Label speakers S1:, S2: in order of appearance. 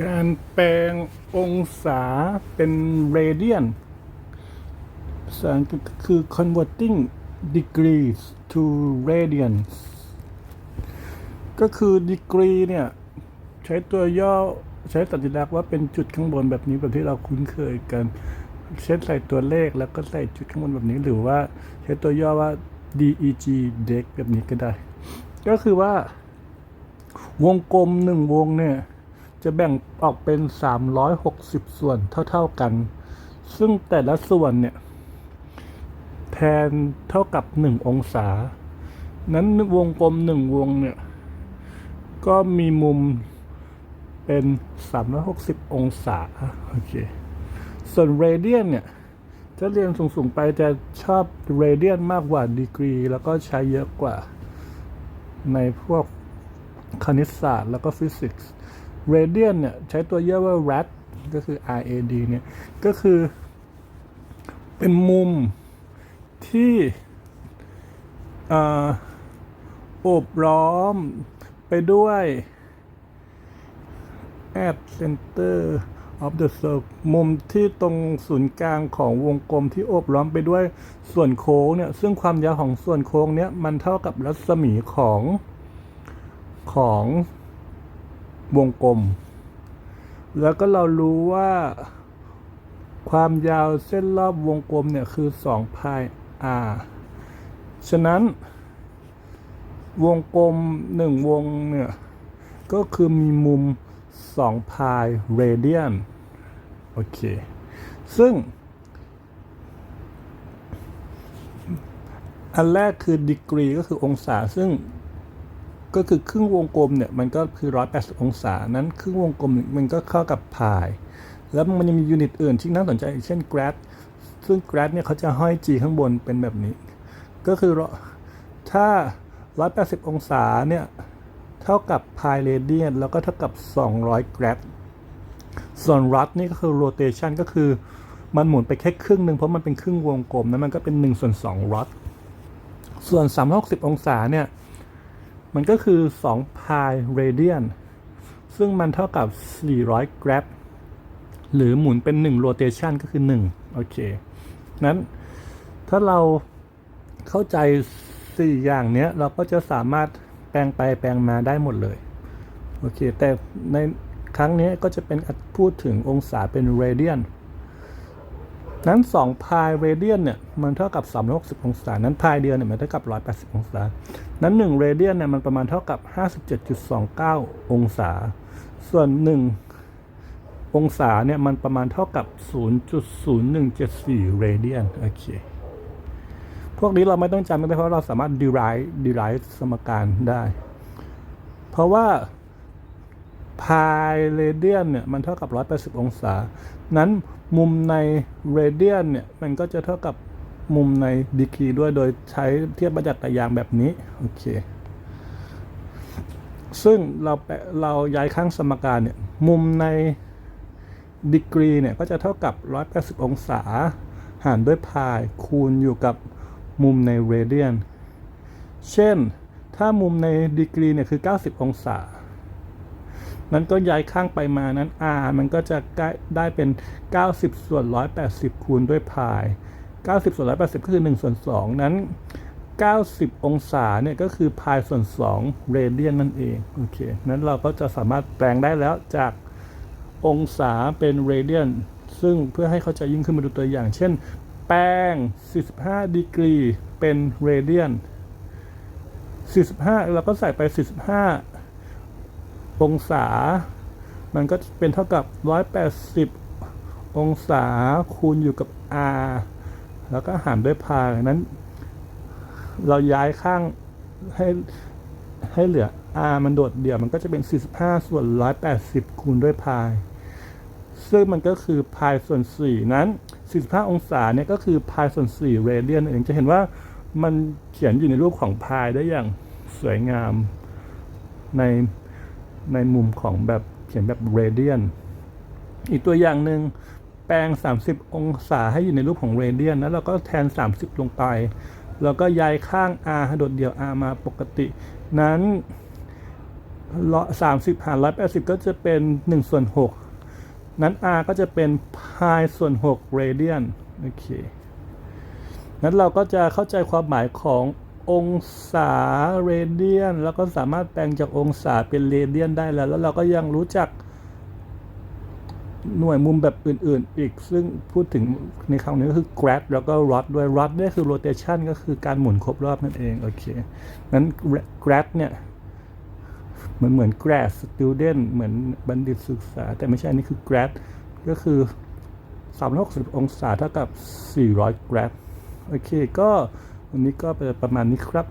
S1: การแปลงองศาเป็นเรเดียนภาษาอังกฤษก็คือ converting degrees to radians ก็คือ degree เนี่ย ใช้ตัวย่อใช้สัญลักษณ์ว่าเป็นจุดข้างบนแบบนี้แบบที่เราคุ้นเคยกันเช่นใส่ตัวเลขแล้วก็ใส่จุดข้างบนแบบนี้หรือว่าใช้ตัวย่อว่า deg deg แบบนี้ก็ได้ ก็คือว่าวงกลมหนึ่งวงเนี่ย จะแบ่งออกเป็น 360 ส่วนเท่า ๆกัน ซึ่งแต่ละส่วนเนี่ย แทนเท่ากับ 1 องศา นั้นวงกลมหนึ่งวงเนี่ย ก็มีมุมเป็น 360 องศา โอเค ส่วนเรเดียนเนี่ยถ้าเรียนสูง ๆ ไปจะชอบเรเดียนมากกว่าดีกรี แล้วก็ใช้เยอะกว่าในพวกคณิตศาสตร์แล้วก็ฟิสิกส์ เรเดียนเนี่ยใช้ตัวย่อว่า rad ก็คือ rad เนี่ยก็คือเป็นมุมที่เอ่อโอบล้อมไปด้วย at center of the circle มุมที่ตรงศูนย์กลางของวงกลมที่โอบล้อมไปด้วยส่วนโค้งเนี่ย ซึ่งความยาวของส่วนโค้งเนี่ย มันเท่ากับรัศมีของของ วงกลม แล้วก็เรารู้ว่า ความยาวเส้นรอบวงกลมเนี่ยคือ2พาย r ฉะนั้น วงกลมหนึ่งวงเนี่ย ก็คือมีมุม2พายเรเดียนโอเค ซึ่ง อันแรกคือดีกรีก็คือองศาซึ่ง ก็คือครึ่งวงกลมเนี่ยมันก็คือ 180 องศา นั้นครึ่งวงกลมมันก็เข้ากับพาย แล้วมันยังมียูนิตอื่นที่น่าสนใจเช่น grad ซึ่ง grad เนี่ยเขาจะห้อย g ข้างบนเป็นแบบนี้ ก็คือถ้า 180 องศาเนี่ยเท่ากับพายเรเดียนแล้วก็เท่ากับ 200 grad ส่วน rod นี่ก็คือ rotation ก็คือมันหมุนไปแค่ครึ่งหนึ่งเพราะมันเป็นครึ่งวงกลมนะมันก็เป็น1ส่วน2 rod ส่วน 360 องศาเนี่ย มันก็คือ2พายเรเดียนซึ่งมันเท่ากับ 400 grad หรือหมุนเป็น 1 rotation ก็คือ 1 โอเค นั้นถ้าเราเข้าใจ 4 อย่างเนี้ย เราก็จะสามารถแปลงไปแปลงมาได้หมดเลย โอเค แต่ในครั้งนี้ก็จะเป็นพูดถึงองศาเป็นเรเดีย นั้น2พายเรเดียนเนี่ยมันเท่ากับ360องศา นั้นพายเดียวเนี่ยมันเท่ากับ 180 องศา นั้น1เรเดียนเนี่ยมันประมาณเท่ากับ 57.29 องศา ส่วน 1 องศาเนี่ยมันประมาณเท่ากับ 0.0174 เรเดียน โอเค พวกนี้เราไม่ต้องจำก็ได้เพราะเราสามารถ derive derive สมการได้ เพราะว่า พายเรเดียนเนี่ยมันเท่ากับ 180 องศา นั้นมุมในเรเดียนเนี่ยมันก็จะเท่ากับมุมในดีกรีด้วยโดยใช้เทียบประจักษ์ตะยางแบบนี้ โอเค ซึ่งเราแปะเราย้ายข้างสมการเนี่ย มุมในดีกรีเนี่ยก็จะเท่ากับ 180 องศา หารด้วยพายคูณอยู่กับมุมในเรเดียน เช่น ถ้ามุมในดีกรีเนี่ยคือ 90 องศา นั้นก็ย้ายข้างไปมานั้น r มันก็จะได้เป็น 90 ส่วน 180 คูณด้วยพาย 90 ส่วน 180 ก็คือ 1 ส่วน 2 นั้น 90 องศาเนี่ยก็คือพายส่วน 2 เรเดียนนั่นเองโอเคนั้นเราก็จะสามารถแปลงได้แล้วจากองศาเป็นเรเดียนซึ่งเพื่อให้เข้าใจยิ่งขึ้นมาดูตัวอย่าง เช่น แปลง45 ดีกรี เป็นเรเดียน45 เราก็ใส่ไป 45 องศา มันก็เป็นเท่ากับ 180 องศาคูณอยู่กับ r แล้วก็หารด้วยพายนั้น เราย้ายข้างให้ให้เหลือ r มันโดดเดี่ยวมันก็จะเป็น 45 ส่วน 180 คูณด้วยพาย ซึ่งมันก็คือพายส่วน 4 นั้น 45 องศาเนี่ยก็คือพายส่วน 4 เรเดียนเองจะเห็นว่ามันเขียนอยู่ในรูปของพายได้อย่างสวยงามใน ในมุมของแบบเขียนแบบเรเดียนอีกตัวอย่างหนึ่งแปลง 30 องศาให้อยู่ในรูปของเรเดียนแล้วเราก็แทน 30 ลงไปแล้วก็ย้ายข้าง r โดดเดี่ยว r มาปกติ นั้นสามสิบหารร้อยแปดสิบก็จะเป็นหนึ่งส่วนหกนั้น r ก็จะเป็น pi ส่วนหก radian โอเคนั้นเราก็จะเข้าใจความหมายของ องศาเรเดียน แล้วก็สามารถแปลงจากองศาเป็นเรเดียนได้แล้ว แล้วเราก็ยังรู้จักหน่วยมุมแบบอื่น ๆ อีก ซึ่งพูดถึงในคำนี้ก็คือ grad แล้วก็ rod ด้วย rod นี่คือ rotation ก็คือการหมุนครบรอบนั่นเอง โอเคนั้น grad เนี่ยเหมือนเหมือน grad student เหมือนบัณฑิตศึกษา แต่ไม่ใช่นนี้คือ grad ก็คือ 360 องศาเท่ากับ 400 grad โอเค ก็ วันนี้ก็ประมาณนี้ครับ